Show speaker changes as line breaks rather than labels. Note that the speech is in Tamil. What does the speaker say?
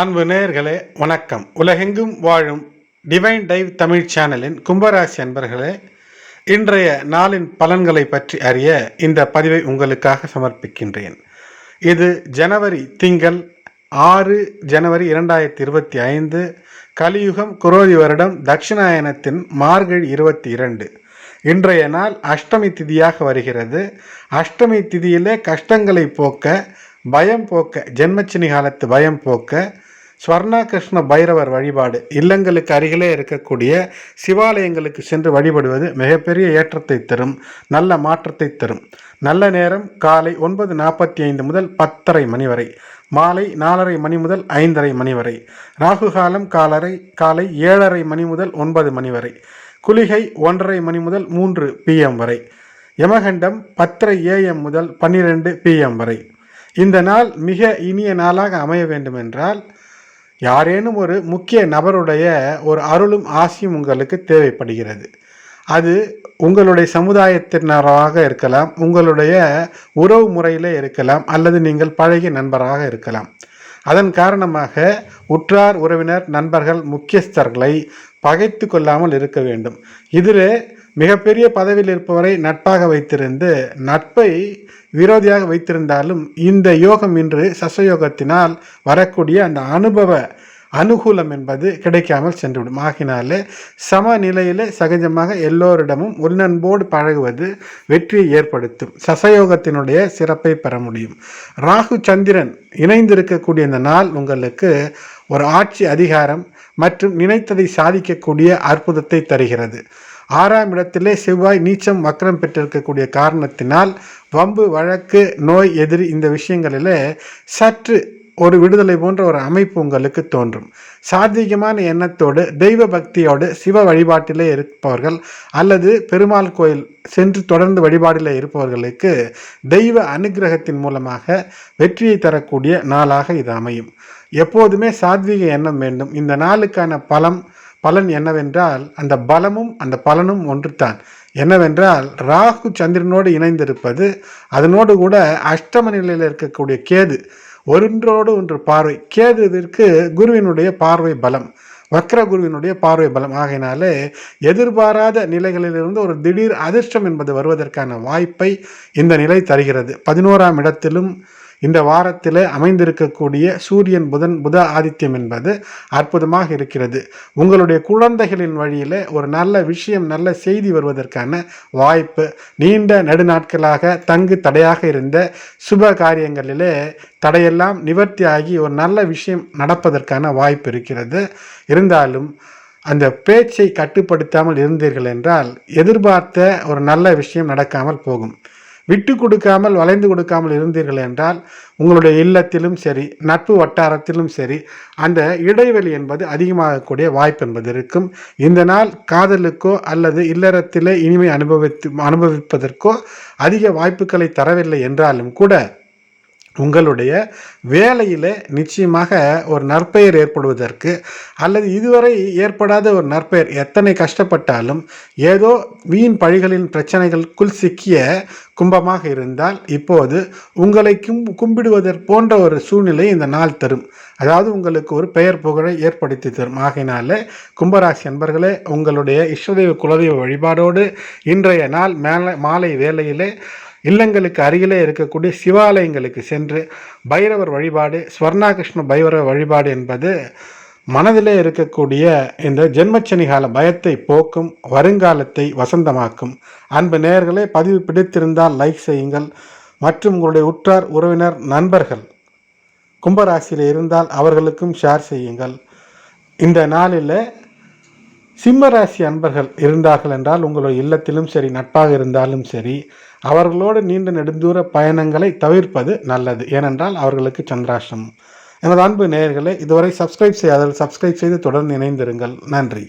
அன்பு நேயர்களே வணக்கம். உலகெங்கும் வாழும் டிவைன் டைவ் தமிழ் சேனலின் கும்பராசி அன்பர்களே இன்றைய நாளின் பலன்களை பற்றி அறிய இந்த பதிவை உங்களுக்காக சமர்ப்பிக்கின்றேன். இது ஜனவரி திங்கள் ஆறு ஜனவரி இரண்டாயிரத்தி இருபத்தி ஐந்து கலியுகம் குரோதி வருடம் தட்சிணாயனத்தின் மார்கழி இருபத்தி இரண்டு. இன்றைய நாள் அஷ்டமி திதியாக வருகிறது. அஷ்டமி திதியிலே கஷ்டங்களை போக்க பயம் போக்க ஜென்மச்சினி காலத்து பயம் போக்க ஸ்வர்ணா கிருஷ்ண பைரவர் வழிபாடு இல்லங்களுக்கு அருகிலே இருக்கக்கூடிய சிவாலயங்களுக்கு சென்று வழிபடுவது மிகப்பெரிய ஏற்றத்தை தரும் நல்ல மாற்றத்தை தரும். நல்ல நேரம் காலை ஒன்பது நாற்பத்தி ஐந்து முதல் பத்தரை மணி வரை மாலை நாலரை மணி முதல் ஐந்தரை மணி வரை ராகு காலம் காலரை காலை ஏழரை மணி முதல் ஒன்பது மணி வரை குளிகை ஒன்றரை மணி முதல் மூன்று பிஎம் வரை யமகண்டம் பத்தரை ஏஎம் முதல் பன்னிரெண்டு பிஎம் வரை. இந்த நாள் மிக இனிய நாளாக அமைய வேண்டுமென்றால் யாரேனும் ஒரு முக்கிய நபருடைய ஒரு அருளும் ஆசியும் உங்களுக்கு தேவைப்படுகிறது. அது உங்களுடைய சமுதாயத்தினராக இருக்கலாம் உங்களுடைய உறவு முறையிலே இருக்கலாம் அல்லது நீங்கள் பழகிய நண்பராக இருக்கலாம். அதன் காரணமாக உற்றார் உறவினர் நண்பர்கள் முக்கியஸ்தர்களை பகைத்து கொள்ளாமல் இருக்க வேண்டும். இதில் மிகப்பெரிய பதவியில் இருப்பவரை நட்பாக வைத்திருந்து நட்பை விரோதியாக வைத்திருந்தாலும் இந்த யோகம் இன்று சசயோகத்தினால் வரக்கூடிய அந்த அனுபவ அனுகூலம் என்பது கிடைக்காமல் சென்றுவிடும். ஆகினாலே சமநிலையிலே சகஜமாக எல்லோரிடமும் உள்நண்போடு பழகுவது வெற்றியை ஏற்படுத்தும். சசயோகத்தினுடைய சிறப்பை பெற முடியும். ராகு சந்திரன் இணைந்திருக்கக்கூடிய இந்த நாள் உங்களுக்கு ஒரு ஆட்சி அதிகாரம் மற்றும் நினைத்ததை சாதிக்கக்கூடிய அற்புதத்தை தருகிறது. ஆறாம் இடத்திலே செவ்வாய் நீச்சம் வக்கரம் பெற்றிருக்கக்கூடிய காரணத்தினால் வம்பு வழக்கு நோய் எதிரி இந்த விஷயங்களில் சற்று ஒரு விடுதலை போன்ற ஒரு அமைப்பு உங்களுக்கு தோன்றும். சாத்வீகமான எண்ணத்தோடு தெய்வ பக்தியோடு சிவ வழிபாட்டிலே இருப்பவர்கள் அல்லது பெருமாள் கோயில் சென்று தொடர்ந்து வழிபாடில் இருப்பவர்களுக்கு தெய்வ அனுகிரகத்தின் மூலமாக வெற்றியை தரக்கூடிய நாளாக இது அமையும். எப்போதுமே சாத்வீக எண்ணம் வேண்டும். இந்த நாளுக்கான பலம் பலன் என்னவென்றால் அந்த பலமும் அந்த பலனும் ஒன்றுதான். என்னவென்றால் ராகு சந்திரனோடு இணைந்திருப்பது அதனோடு கூட அஷ்டம நிலையில் இருக்கக்கூடிய கேது ஒன்றோடு ஒன்று பார்வை. கேதுவிற்கு குருவினுடைய பார்வை பலம். வக்ர குருவினுடைய பார்வை பலம். ஆகையினாலே எதிர்பாராத நிலைகளிலிருந்து ஒரு திடீர் அதிர்ஷ்டம் என்பது வருவதற்கான வாய்ப்பை இந்த நிலை தருகிறது. பதினோராம் இடத்திலும் இந்த வாரத்தில் அமைந்திருக்கக்கூடிய சூரியன் புதன் புத ஆதித்யம் என்பது அற்புதமாக இருக்கிறது. உங்களுடைய குழந்தைகளின் வழியில் ஒரு நல்ல விஷயம் நல்ல செய்தி வருவதற்கான வாய்ப்பு. நீண்ட நெடுநாட்களாக தங்கு தடையாக இருந்த சுப காரியங்களிலே தடையெல்லாம் நிவர்த்தியாகி ஒரு நல்ல விஷயம் நடப்பதற்கான வாய்ப்பு இருக்கிறது. இருந்தாலும் அந்த பேச்சை கட்டுப்படுத்தாமல் இருந்தீர்கள் என்றால் எதிர்பார்த்த ஒரு நல்ல விஷயம் நடக்காமல் போகும். விட்டு கொடுக்காமல் வளைந்து கொடுக்காமல் இருந்தீர்கள் என்றால் உங்களுடைய இல்லத்திலும் சரி நட்பு வட்டாரத்திலும் சரி அந்த இடைவெளி என்பது அதிகமாகக்கூடிய வாய்ப்பு என்பது இருக்கும். இந்த நாள் காதலுக்கோ அல்லது இல்லறத்திலே இனிமை அனுபவித்து அனுபவிப்பதற்கோ அதிக வாய்ப்புகளை தரவில்லை என்றாலும் கூட உங்களுடைய வேலையில் நிச்சயமாக ஒரு நற்பெயர் ஏற்படுவதற்கு அல்லது இதுவரை ஏற்படாத ஒரு நற்பெயர் எத்தனை கஷ்டப்பட்டாலும் ஏதோ வீண் பழிகளின் பிரச்சனைகளுக்குள் சிக்கிய கும்பமாக இருந்தால் இப்போது உங்களை கும் கும்பிடுவதற் போன்ற ஒரு சூழ்நிலை இந்த நாள் தரும். அதாவது உங்களுக்கு ஒரு பெயர் புகழை ஏற்படுத்தி தரும். ஆகையினால கும்பராசி அன்பர்களே உங்களுடைய இஷ்டதெய்வ குலதெய்வ வழிபாடோடு இன்றைய நாள் மேலே மாலை வேலையிலே இல்லங்களுக்கு அருகிலே இருக்கக்கூடிய சிவாலயங்களுக்கு சென்று பைரவர் வழிபாடு ஸ்வர்ணாகிருஷ்ண பைரவர் வழிபாடு என்பது மனதிலே இருக்கக்கூடிய இந்த ஜென்மச்சனி கால பயத்தை போக்கும் வருங்காலத்தை வசந்தமாக்கும். அன்பு நேயர்களே பதிவு பிடித்திருந்தால் லைக் செய்யுங்கள். மற்றும் உங்களுடைய உற்றார் உறவினர் நண்பர்கள் கும்பராசியில் இருந்தால் அவர்களுக்கும் ஷேர் செய்யுங்கள். இந்த நாளில் சிம்மராசி அன்பர்கள் இருந்தார்கள் என்றால் உங்களுடைய இல்லத்திலும் சரி நட்பாக இருந்தாலும் சரி அவர்களோடு நீண்ட நெடுந்தூர பயணங்களை தவிர்ப்பது நல்லது. ஏனென்றால் அவர்களுக்கு சந்திராஷ்டம் எனது அன்பு நேயர்களே இதுவரை சப்ஸ்கிரைப் செய்யாதவர்கள் சப்ஸ்கிரைப் செய்து தொடர்ந்து இணைந்திருங்கள். நன்றி.